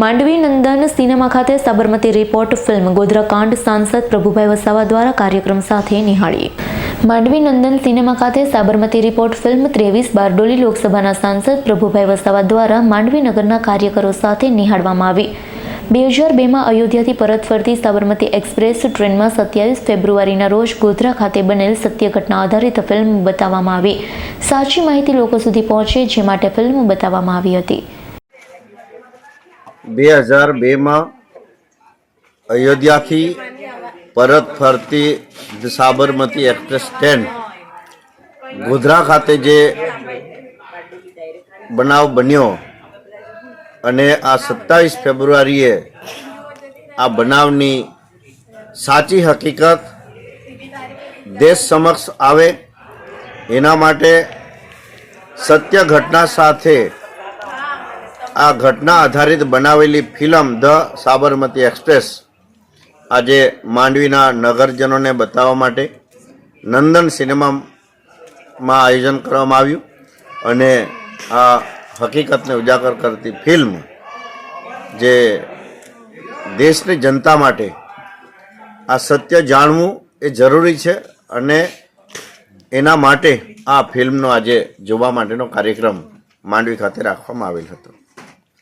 Mandvi Nandan cinema ખાતે Sabarmati report film ગોધરાકાંડ સાંસદ પ્રભુભાઈ વસાવા દ્વારા કાર્યક્રમ સાથે નિહાળી. માંડવી નંદન સિનેમા ખાતે સાબરમતી રિપોર્ટ ફિલ્મ ત્રેવીસ બારડોલી લોકસભાના સાંસદ પ્રભુભાઈ વસાવા દ્વારા માંડવી નગરના કાર્યકરો સાથે નિહાળવામાં આવી. બે હજાર બેમાં અયોધ્યાથી પરત ફરતી સાબરમતી એક્સપ્રેસ ટ્રેનમાં સત્યાવીસ ફેબ્રુઆરીના રોજ ગોધરા ખાતે બનેલ સત્ય ઘટના આધારિત ફિલ્મ બતાવવામાં આવી. સાચી માહિતી લોકો સુધી પહોંચે, જે માટે ફિલ્મ બતાવવામાં આવી હતી. બે હજાર બેમાં અયોધ્યાથી પરત ફરતી સાબરમતી એક્સપ્રેસ ટ્રેન ગોધરા ખાતે જે બનાવ બન્યો અને આ સત્તાવીસ ફેબ્રુઆરીએ આ બનાવની સાચી હકીકત દેશ સમક્ષ આવે એના માટે સત્ય ઘટના સાથે આ ઘટના આધારિત બનાવેલી ફિલ્મ ધ સાબરમતી એક્સપ્રેસ આજે માંડવીના નગરજનોને બતાવવા માટે નંદન સિનેમામાં આયોજન કરવામાં આવ્યું અને આ હકીકતને ઉજાગર કરતી ફિલ્મ જે દેશની જનતા માટે આ સત્ય જાણવું એ જરૂરી છે અને એના માટે આ ફિલ્મનો આજે જોવા માટેનો કાર્યક્રમ માંડવી ખાતે રાખવામાં આવેલ હતો.